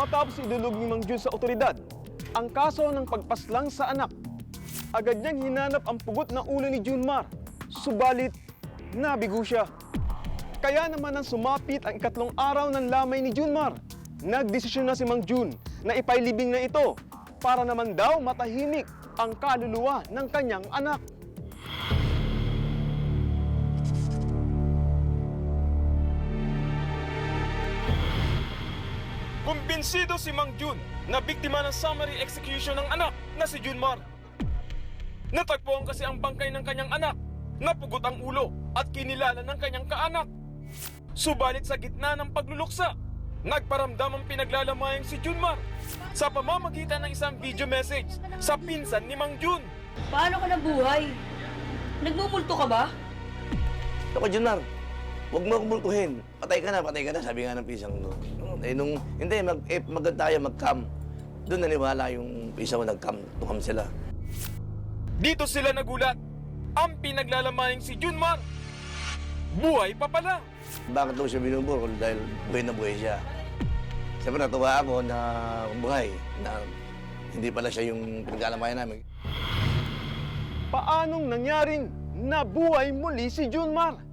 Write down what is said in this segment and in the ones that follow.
Matapos idulog ni Mang Jun sa otoridad, ang kaso ng pagpaslang sa anak, agad niyang hinanap ang pugot ng ulo ni Junmar. Subalit, nabigo siya. Kaya naman nang sumapit ang ikatlong araw ng lamay ni Junmar, nagdesisyon na si Mang Jun na ipailibing na ito para naman daw matahimik ang kaluluwa ng kanyang anak. Kumbinsido si Mang Jun na biktima ng summary execution ng anak na si Junmar. Natagpuan kasi ang bangkay ng kanyang anak, napugot ang ulo at kinilala ng kanyang kaanak. Subalit sa gitna ng pagluluksa, nagparamdam ang pinaglalamayang si Junmar sa pamamagitan ng isang video message sa pinsan ni Mang Jun. Paano ka nabuhay? Nagmumulto ka ba? Ako, Junmar, huwag mo akong multuhin. Patay ka na, patay ka na, sabi nga ng pisang no. Eh, nung, hindi, mag, eh, mag tayo, mag-cam. Doon naniwala yung pisang ko nag-cam, tukam sila. Dito sila nagulat. Ang pinaglalamayang si Junmar, buhay pa pala. Bakit daw siya binubur? Dahil buhay na buhay siya. Siyempre natuwa ako na buhay, na hindi pala siya yung pinaglalamayan namin. Paanong nangyaring nabuhay muli si Junmar?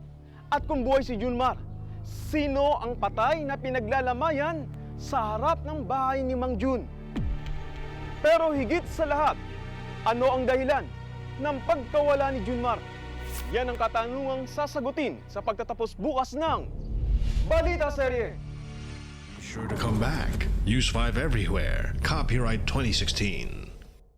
At kung buhay si Junmar, sino ang patay na pinaglalamayan sa harap ng bahay ni Mang Jun? Pero higit sa lahat, ano ang dahilan ng pagkawala ni Junmar? Yan ang katanungang sasagutin sa pagtatapos bukas ng Balita Serye. Sure to come back. Use 5 everywhere. Copyright 2016.